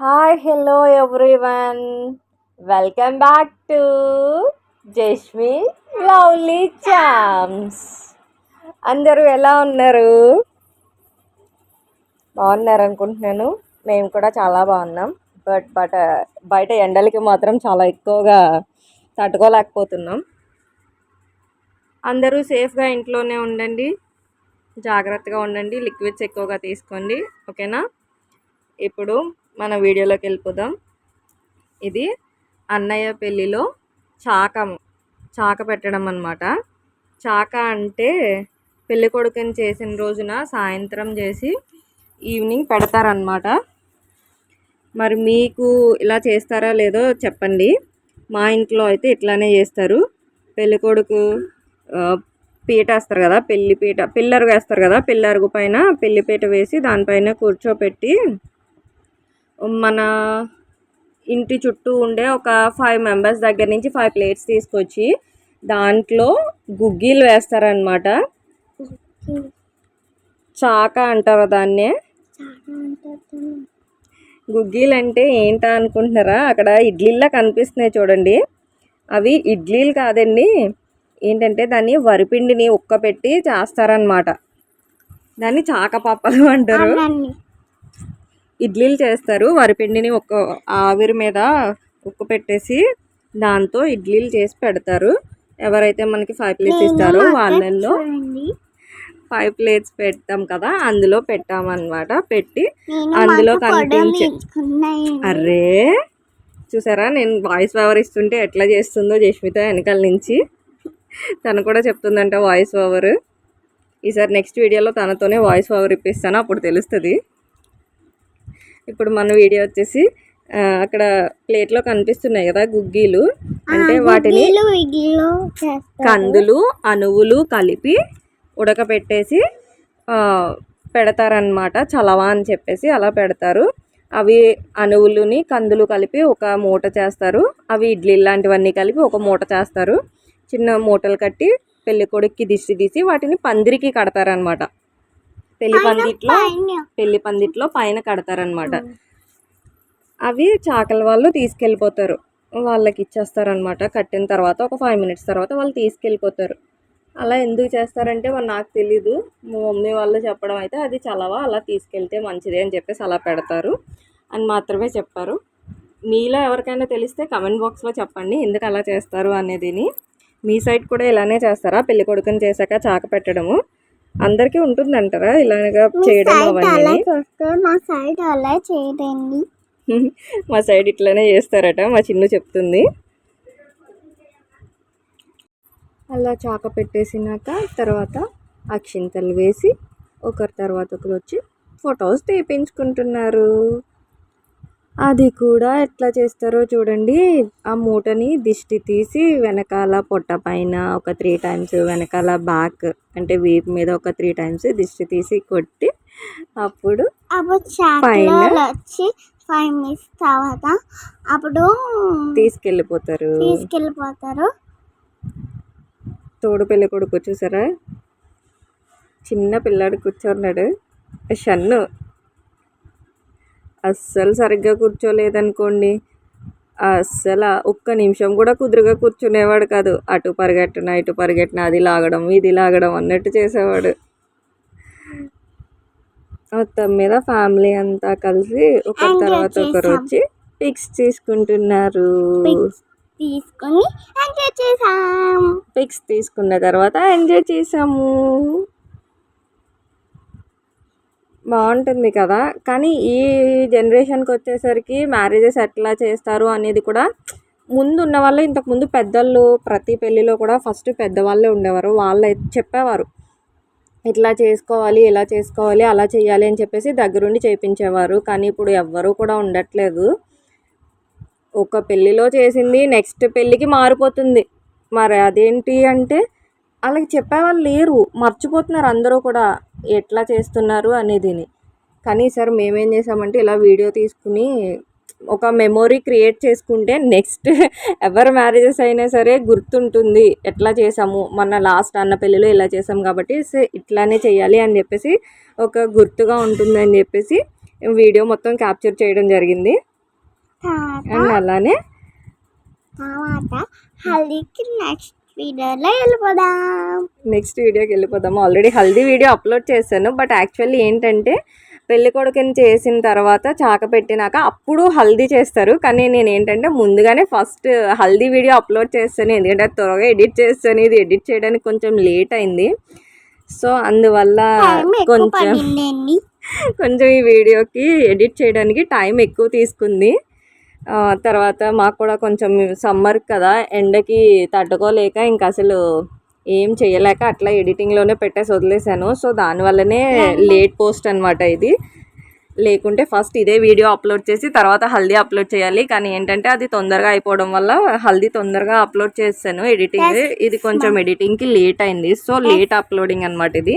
Hi hello everyone welcome back to Jasmi lovely charms అందరూ ఎలా ఉన్నారు? బాగున్నారు అనుకుంటున్నాను. మేము కూడా చాలా బాగున్నాం. బట్ బట్ uh, బయట ఎండలకి మాత్రం చాలా ఎక్కువగా తట్టుకోలేకపోతున్నాం. అందరూ సేఫ్గా ఇంట్లోనే ఉండండి. జాగ్రత్తగా ఉండండి. లిక్విడ్స్ ఎక్కువగా తీసుకోండి. ఓకేనా ఇప్పుడు మన వీడియోలోకి వెళ్ళిపోదాం. ఇది అన్నయ్య పెళ్ళిలో చాకం చాక పెట్టడం అనమాట చాక అంటే పెళ్ళి కొడుకుని చేసిన రోజున సాయంత్రం చేసి ఈవినింగ్ పెడతారనమాట మరి మీకు ఇలా చేస్తారా లేదో చెప్పండి. మా ఇంట్లో అయితే ఇట్లానే చేస్తారు. పెళ్ళి కొడుకు పీట వేస్తారు కదా పెళ్ళి పీట పిల్లర్ వేస్తారు కదా పిల్లరుగు పైన పెళ్ళి పీట వేసి దానిపైన కూర్చోపెట్టి మన ఇంటి చుట్టూ ఉండే ఒక ఫైవ్ మెంబర్స్ దగ్గర నుంచి ఫైవ్ ప్లేట్స్ తీసుకొచ్చి దాంట్లో గుగ్గీలు వేస్తారనమాట చాక అంటారు దాన్నే. గుగ్గీలు అంటే ఏంటా అనుకుంటున్నారా? అక్కడ ఇడ్లీలా కనిపిస్తున్నాయి చూడండి. అవి ఇడ్లీలు కాదండి. ఏంటంటే దాన్ని వరిపిండిని ఉక్కపెట్టి చేస్తారనమాట దాన్ని చాకపప్పలు అంటారు. ఇడ్లీలు చేస్తారు. వరిపిండిని ఒక ఆవిరి మీద ఉక్కు పెట్టేసి దాంతో ఇడ్లీలు చేసి పెడతారు. ఎవరైతే మనకి ఫైవ్ ప్లేట్స్ ఇస్తారో వాళ్ళల్లో ఫైవ్ ప్లేట్స్ పెడతాం కదా అందులో పెట్టామన్నమాట. పెట్టి అందులో కనిపించే అరే చూసారా? నేను వాయిస్ ఓవర్ ఇస్తుంటే ఎట్లా చేస్తుందో జస్మిత వెనకాల నుంచి. తను కూడా చెప్తుందంట వాయిస్ ఓవర్ ఈసారి నెక్స్ట్ వీడియోలో తనతోనే వాయిస్ ఓవర్ ఇప్పిస్తాను అప్పుడు తెలుస్తుంది. ఇప్పుడు మన వీడియో వచ్చేసి అక్కడ ప్లేట్లో కనిపిస్తున్నాయి కదా గుగ్గీలు. అంటే వాటిని కందులు అనువులు కలిపి ఉడకపెట్టేసి పెడతారనమాట చలవా అని చెప్పేసి అలా పెడతారు. అవి అనువులుని కందులు కలిపి ఒక మూట చేస్తారు. అవి ఇడ్లీ లాంటివన్నీ కలిపి ఒక మూట చేస్తారు. చిన్న మూటలు కట్టి పెళ్ళి కొడుక్కి దిష్టి తీసి వాటిని పందిరికి కడతారనమాట పెళ్ళి పందిట్లో పెళ్ళి పందిట్లో పైన కడతారనమాట అవి చాకల వాళ్ళు తీసుకెళ్ళిపోతారు. వాళ్ళకి ఇచ్చేస్తారనమాట కట్టిన తర్వాత ఒక ఫైవ్ మినిట్స్ తర్వాత వాళ్ళు తీసుకెళ్ళిపోతారు. అలా ఎందుకు చేస్తారంటే మరి నాకు తెలీదు. మా మమ్మీ వాళ్ళు చెప్పడం అయితే అది చలవా అలా తీసుకెళ్తే మంచిది అని చెప్పేసి అలా పెడతారు అని మాత్రమే చెప్పారు. మీలో ఎవరికైనా తెలిస్తే కమెంట్ బాక్స్లో చెప్పండి ఎందుకు అలా చేస్తారు అనేదిని. మీ సైడ్ కూడా ఇలానే చేస్తారా? పెళ్ళి కొడుకుని చేశాక చాక పెట్టడము. అందరికీ ఉంటుందంటారా? ఇలాగా చేయడం అవన్నీ? మా సైడ్ అలా మా సైడ్ ఇట్లనే చేస్తారట మా చిన్ను చెప్తుంది. అలా చాక పెట్టేసినాక తర్వాత అక్షింతలు వేసి ఒకరి తర్వాత ఒకరు వచ్చి ఫొటోస్ తీపించుకుంటున్నారు అది కూడా ఎట్లా చేస్తారో చూడండి. ఆ మూటని దిష్టి తీసి వెనకాల పొట్ట పైన ఒక త్రీ టైమ్స్ వెనకాల బ్యాక్ అంటే వీపు మీద ఒక త్రీ టైమ్స్ దిష్టి తీసి కొట్టి అప్పుడు పైన? వచ్చి ఫైవ్ మినిట్స్ తర్వాత అప్పుడు తీసుకెళ్ళిపోతారు. తీసుకెళ్ళిపోతారు. తోడు పెళ్ళి కొడుకు చూసారా? చిన్న పిల్లాడు కూర్చున్నాడు. షన్ను అస్సలు సరిగ్గా కూర్చోలేదనుకోండి. అస్సలు ఒక్క నిమిషం కూడా కుదురుగా కూర్చునేవాడు కాదు. అటు పరిగెట్టిన ఇటు పరిగెట్టిన అది లాగడం ఇది లాగడం అన్నట్టు చేసేవాడు. మొత్తం మీద ఫ్యామిలీ అంతా కలిసి ఒకరి Enjoy తర్వాత ఒకరు. వచ్చి పిక్స్ తీసుకుంటున్నారు. తీసుకొని ఎంజాయ్ చేసాం. పిక్స్ తీసుకున్న తర్వాత ఎంజాయ్ చేసాము. బాగుంటుంది కదా. కానీ ఈ జనరేషన్కి వచ్చేసరికి మ్యారేజెస్ ఎట్లా చేస్తారు అనేది కూడా ముందు ఉన్న వాళ్ళు ఇంతకుముందు పెద్దలు ప్రతి పెళ్ళిలో కూడా ఫస్ట్ పెద్దవాళ్ళే ఉండేవారు. వాళ్ళే చెప్పేవారు. ఇట్లా చేసుకోవాలి ఇలా చేసుకోవాలి అలా చేయాలి అని చెప్పేసి దగ్గరుండి చేయించేవారు కానీ ఇప్పుడు ఎవ్వరూ కూడా ఉండట్లేదు. ఒక పెళ్ళిలో చేసింది నెక్స్ట్ పెళ్ళికి మారిపోతుంది. మరి అదేంటి అంటే అలాగే చెప్పేవాళ్ళు లేరు. మర్చిపోతున్నారు అందరూ కూడా. ఎట్లా చేస్తున్నారు అనేదిని. కానీ సార్ మేమేం చేసామంటే ఇలా వీడియో తీసుకుని ఒక మెమొరీ క్రియేట్ చేసుకుంటే నెక్స్ట్ ఎవరి మ్యారేజెస్ అయినా సరే గుర్తుంటుంది. ఎట్లా చేసాము? మొన్న లాస్ట్ అన్న పెళ్ళిలో ఇలా చేసాం కాబట్టి సో ఇట్లానే చేయాలి అని చెప్పేసి ఒక గుర్తుగా ఉంటుందని చెప్పేసి వీడియో మొత్తం క్యాప్చర్ చేయడం జరిగింది. అండ్ అలానే తర్వాత హల్దీకి నెక్స్ట్ వీడియోలో వెళ్ళిపోదాం. నెక్స్ట్ వీడియోకి వెళ్ళిపోదాము ఆల్రెడీ హల్దీ వీడియో అప్లోడ్ చేశాను. బట్ యాక్చువల్లీ ఏంటంటే పెళ్ళి కొడుకుని చేసిన తర్వాత చాక పెట్టినాక అప్పుడు హల్దీ చేస్తారు. కానీ నేను ఏంటంటే ముందుగానే ఫస్ట్ హల్దీ వీడియో అప్లోడ్ చేస్తాను. ఎందుకంటే త్వరగా ఎడిట్ చేస్తాను. ఇది ఎడిట్ చేయడానికి కొంచెం లేట్ అయింది. సో అందువల్ల కొంచెం కొంచెం ఈ వీడియోకి ఎడిట్ చేయడానికి టైం ఎక్కువ తీసుకుంది. తర్వాత మాకు కూడా కొంచెం సమ్మర్ కదా ఎండకి తట్టుకోలేక ఇంకా అసలు ఏం చేయలేక అట్లా ఎడిటింగ్లోనే పెట్టేసి వదిలేసాను. సో దానివల్లనే లేట్ పోస్ట్ అనమాట ఇది. లేకుంటే ఫస్ట్ ఇదే వీడియో అప్లోడ్ చేసి తర్వాత హల్దీ అప్లోడ్ చేయాలి. కానీ ఏంటంటే అది తొందరగా అయిపోవడం వల్ల హల్దీ తొందరగా అప్లోడ్ చేస్తాను ఎడిటింగ్. ఇది కొంచెం ఎడిటింగ్కి లేట్ అయింది. సో లేట్ అప్లోడింగ్ అనమాట ఇది.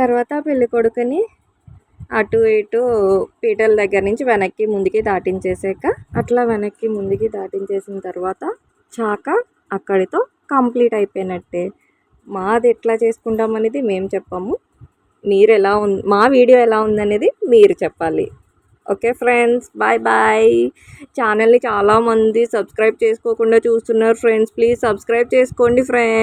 తర్వాత పెళ్ళి కొడుకుని అటు ఇటు పీటల దగ్గర నుంచి వెనక్కి ముందుకి దాటించేసాక అట్లా వెనక్కి ముందుకి దాటించేసిన తర్వాత చాక అక్కడితో కంప్లీట్ అయిపోయినట్టే. మాది ఎట్లా చేసుకుంటాం అనేది మేము చెప్పాము. మీరు ఎలా ఉంది మా వీడియో ఎలా ఉందనేది మీరు చెప్పాలి. Okay friends bye bye. ఛానల్ని చాలామంది సబ్స్క్రైబ్ చేసుకోకుండా చూస్తున్నారు ఫ్రెండ్స్. ప్లీజ్ సబ్స్క్రైబ్ చేసుకోండి ఫ్రెండ్స్